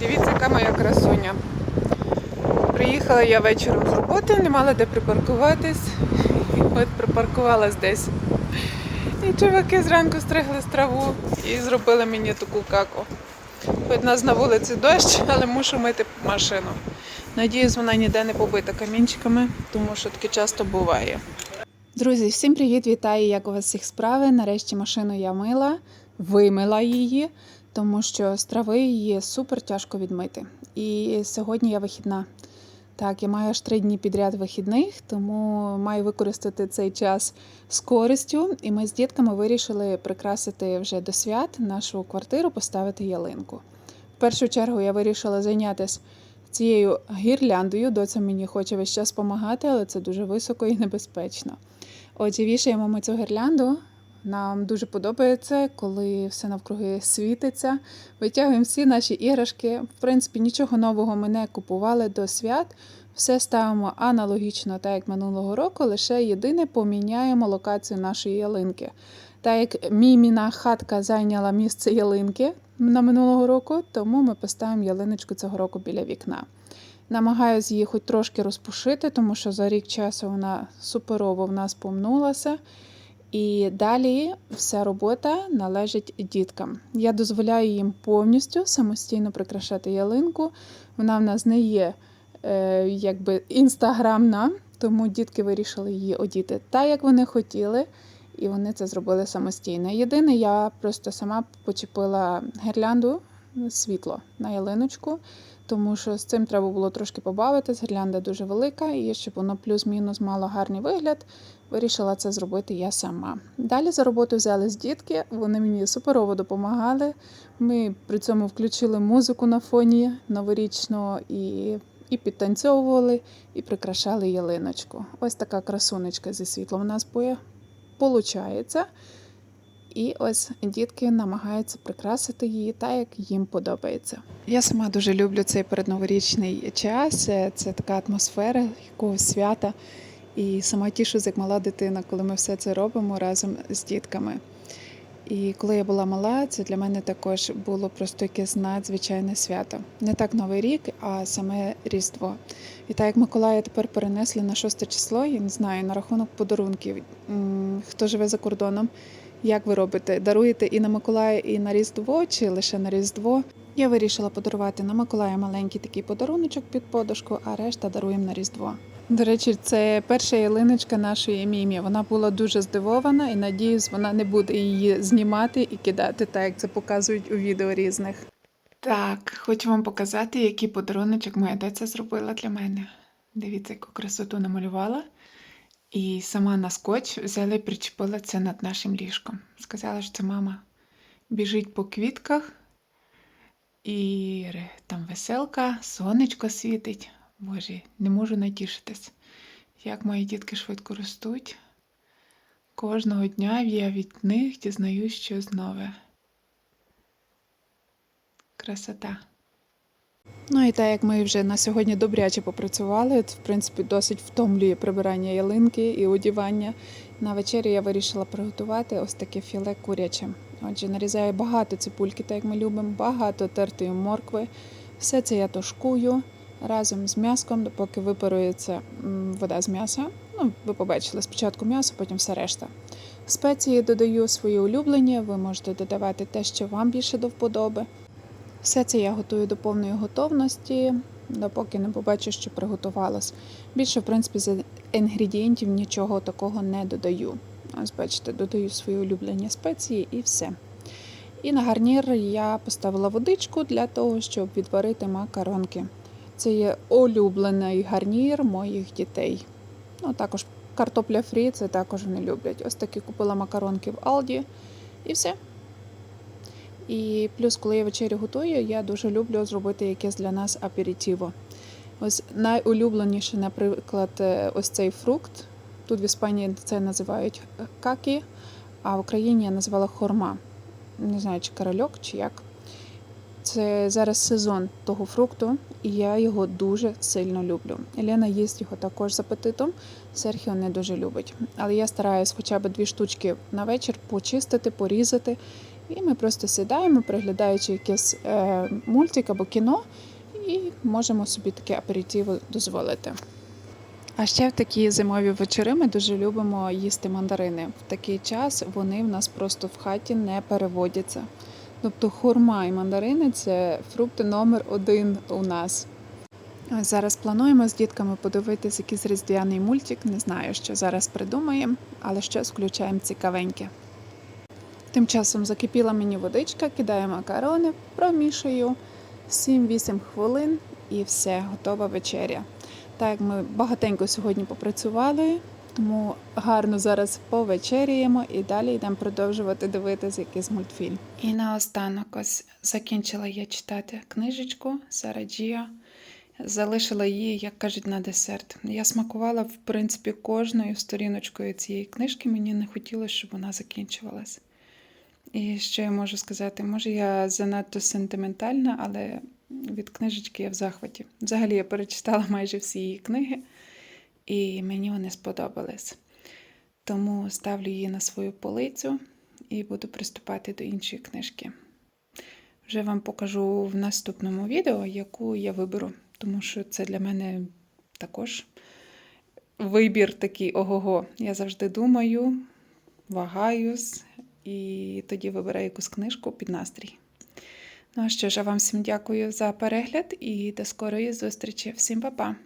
Дивіться, яка моя красуня. Приїхала я вечором з роботи, не мала де припаркуватись. І от припаркувалась десь. І чуваки зранку стригли з траву і зробили мені таку каку. Хоч у нас на вулиці дощ, але мушу мити машину. Надіюсь, вона ніде не побита камінчиками, тому що таке часто буває. Друзі, всім привіт! Вітаю! Як у вас всіх справи? Нарешті машину я мила, вимила її, тому що з трави її супер тяжко відмити. І сьогодні я вихідна. Так, я маю аж три дні підряд вихідних, тому маю використати цей час з користю. І ми з дітками вирішили прикрасити вже до свят нашу квартиру, поставити ялинку. В першу чергу я вирішила зайнятися цією гірляндою. Доця мені хоче весь час допомагати, але це дуже високо і небезпечно. Отже, вішаємо ми цю гірлянду. Нам дуже подобається, коли все навкруги світиться. Витягуємо всі наші іграшки. В принципі, нічого нового ми не купували до свят. Все ставимо аналогічно, так як минулого року, лише єдине поміняємо локацію нашої ялинки. Так як міміна хатка зайняла місце ялинки на минулого року, тому ми поставимо ялиночку цього року біля вікна. Намагаюсь її хоч трошки розпушити, тому що за рік часу вона суперово в нас помнулася. І далі вся робота належить діткам. Я дозволяю їм повністю самостійно прикрашати ялинку. Вона в нас не є е, якби інстаграмна, тому дітки вирішили її одіти так, як вони хотіли, і вони це зробили самостійно. Єдине, я просто сама почепила гірлянду світло на ялиночку, тому що з цим треба було трошки побавитись. Гірлянда дуже велика, і щоб воно плюс-мінус мало гарний вигляд. Вирішила це зробити я сама. Далі за роботу взялись дітки, вони мені суперово допомагали. Ми при цьому включили музику на фоні новорічного і, і підтанцьовували, і прикрашали ялиночку. Ось така красунечка зі світлом у нас получається. І ось дітки намагаються прикрасити її так, як їм подобається. Я сама дуже люблю цей передноворічний час. Це це така атмосфера якогось свята. І сама тішусь, як мала дитина, коли ми все це робимо разом з дітками. І коли я була мала, це для мене також було просто якесь надзвичайне свято. Не так Новий рік, а саме Різдво. І так як Миколая тепер перенесли на 6 число, я не знаю, на рахунок подарунків. Хто живе за кордоном, як ви робите? Даруєте і на Миколая, і на Різдво, чи лише на Різдво? Я вирішила подарувати на Миколая маленький такий подаруночок під подушку, а решта даруємо на Різдво. До речі, це перша ялиночка нашої мімі. Вона була дуже здивована і надіюсь, вона не буде її знімати і кидати, так як це показують у відео різних. Так, хочу вам показати, який подаруночок моя доця зробила для мене. Дивіться, яку красоту намалювала. І сама на скотч взяла і причепила це над нашим ліжком. Сказала, що це мама біжить по квітках, і там веселка, сонечко світить. Боже, не можу натішитись, як мої дітки швидко ростуть. Кожного дня я від них дізнаюсь щось нове. Красота. Ну і так як ми вже на сьогодні добряче попрацювали, в принципі, досить втомлює прибирання ялинки і одівання. На вечерю я вирішила приготувати ось таке філе куряче. Отже, нарізаю багато цибульки, так як ми любимо, багато тертої моркви. Все це я тушкую разом з м'яском, допоки випарується вода з м'яса. Ну, ви побачили спочатку м'ясо, потім все решта. Спеції додаю свої улюблені, ви можете додавати те, що вам більше до вподоби. Все це я готую до повної готовності, допоки не побачу, що приготувалось. Більше, в принципі, з інгредієнтів нічого такого не додаю. Ось бачите, додаю свої улюблені спеції і все. І на гарнір я поставила водичку для того, щоб відварити макаронки. Це є улюблений гарнір моїх дітей. Ну, також картопля фрі, це також вони люблять. Ось такі купила макаронки в Алді і все. І плюс, коли я вечерю готую, я дуже люблю зробити якесь для нас аперитиво. Ось найулюбленіше, наприклад, е, ось цей фрукт. Тут в Іспанії це називають е, какі, а в Україні я називала хорма. Не знаю, чи корольок, чи як. Це зараз сезон того фрукту, і я його дуже сильно люблю. Елена їсть його також з апетитом. Серхіо не дуже любить. Але я стараюсь хоча б дві штучки на вечір почистити, порізати І ми просто сідаємо, приглядаючи якийсь е, мультик або кіно, і можемо собі таке аперитиво дозволити. А ще в такі зимові вечори ми дуже любимо їсти мандарини. В такий час вони в нас просто в хаті не переводяться. Тобто хурма і мандарини це фрукти номер один у нас. Зараз плануємо з дітками подивитись якийсь різдвяний мультик. Не знаю, що зараз придумаємо, але щось включаємо цікавеньке. Тим часом закипіла мені водичка, кидаю макарони, промішую 7-8 хвилин і все, готова вечеря. Так ми багатенько сьогодні попрацювали, тому гарно зараз повечеряємо і далі йдемо продовжувати дивитися якийсь мультфільм. І наостанок ось закінчила я читати книжечку Сараджія. Залишила її, як кажуть, на десерт. Я смакувала, в принципі, кожною сторіночкою цієї книжки. Мені не хотілося, щоб вона закінчувалась. І що я можу сказати? Може, я занадто сентиментальна, але від книжечки я в захваті. Взагалі я перечитала майже всі її книги, і мені вони сподобались. Тому ставлю її на свою полицю і буду приступати до іншої книжки. Вже вам покажу в наступному відео, яку я виберу, тому що це для мене також вибір такий ого-го. Я завжди думаю, вагаюсь і тоді вибираю якусь книжку під настрій. Ну а що ж, я вам всім дякую за перегляд і до скорої зустрічі. Всім па-па!